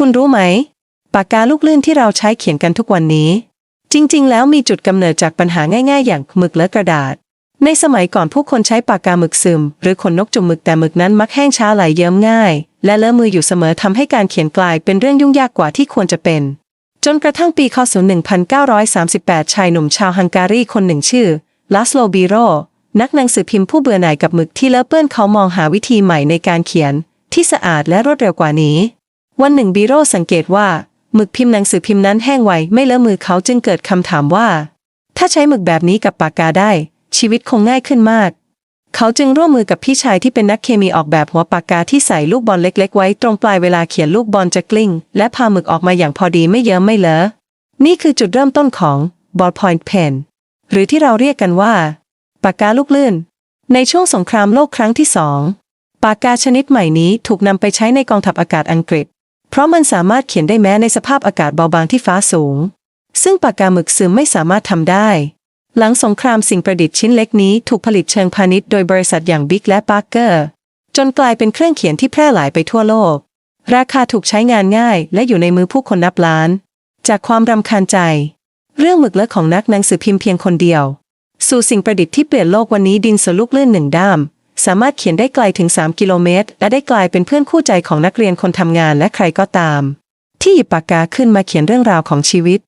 คุณรู้ไหม ปากกาลูกลื่นที่เราใช้เขียนกันทุกวันนี้ จริง ๆ แล้วมีจุดกำเนิดจากปัญหาง่าย ๆ อย่างหมึกและกระดาษ ในสมัยก่อนผู้คนใช้ปากกาหมึกซึม หรือขนนกจุ่มหมึกแต่หมึกนั้นมักแห้งช้าไหลเยิ้มง่าย และเลอะมืออยู่เสมอทำให้การเขียนกลายเป็นเรื่องยุ่งยากกว่าที่ควรจะเป็น จนกระทั่งปีคศ1938 ชายหนุ่มชาวฮังการีคนหนึ่งชื่อลาสโลบีโรนักหนังสือพิมพ์ผู้เบื่อหน่ายกับหมึกที่เลอะเปื้อนเขามองหาวิธีใหม่ในการเขียน ที่สะอาดและรวดเร็วกว่านี้ วันหนึ่งบีโรสังเกตว่าหมึกพิมพ์หนังสือพิมพ์นั้นแห้งไวไม่เลอะมือเขาจึงเกิดคำถามว่า ถ้าใช้หมึกแบบนี้กับปากกาได้ ชีวิตคงง่ายขึ้นมาก เขาจึงร่วมมือกับพี่ชายที่เป็นนักเคมีออกแบบหัวปากกาที่ใส่ลูกบอลเล็ก ๆ ไว้ตรงปลายเวลาเขียนลูกบอลจะกลิ้ง และพาหมึกออกมาอย่างพอดีไม่เยิ้มไม่เลอะนี่คือจุดเริ่มต้นของ ballpoint pen หรือที่เราเรียกกันว่า ปากกาลูกลื่น ในช่วงสงครามโลกครั้งที่สองปากกาชนิดใหม่นี้ถูกนำไปใช้ในกองทัพอากาศอังกฤษ เพราะมันสามารถเขียนได้แม้ในสภาพอากาศเบาบางที่ฟ้าสูง ซึ่งปากกาหมึกซึมไม่สามารถทำได้ หลังสงครามสิ่งประดิษฐ์ชิ้นเล็กนี้ถูกผลิตเชิงพาณิชย์โดยบริษัทอย่างบิ๊กและปาร์เกอร์จนกลายเป็นเครื่องเขียนที่แพร่หลายไปทั่วโลก ราคาถูกใช้งานง่าย และอยู่ในมือผู้คนนับล้าน จากความรำคาญใจ เรื่องหมึกเลอะของนักหนังสือพิมพ์เพียงคนเดียว สู่สิ่งประดิษฐ์ที่เปลี่ยนโลกวันนี้ดินสลูกลื่นหนึ่งด้าม สามารถเขียนได้ไกลถึง 3 กิโลเมตร และได้กลายเป็นเพื่อนคู่ใจของนักเรียนคนทำงานและใครก็ตาม ที่หยิบปากกาขึ้นมาเขียนเรื่องราวของชีวิต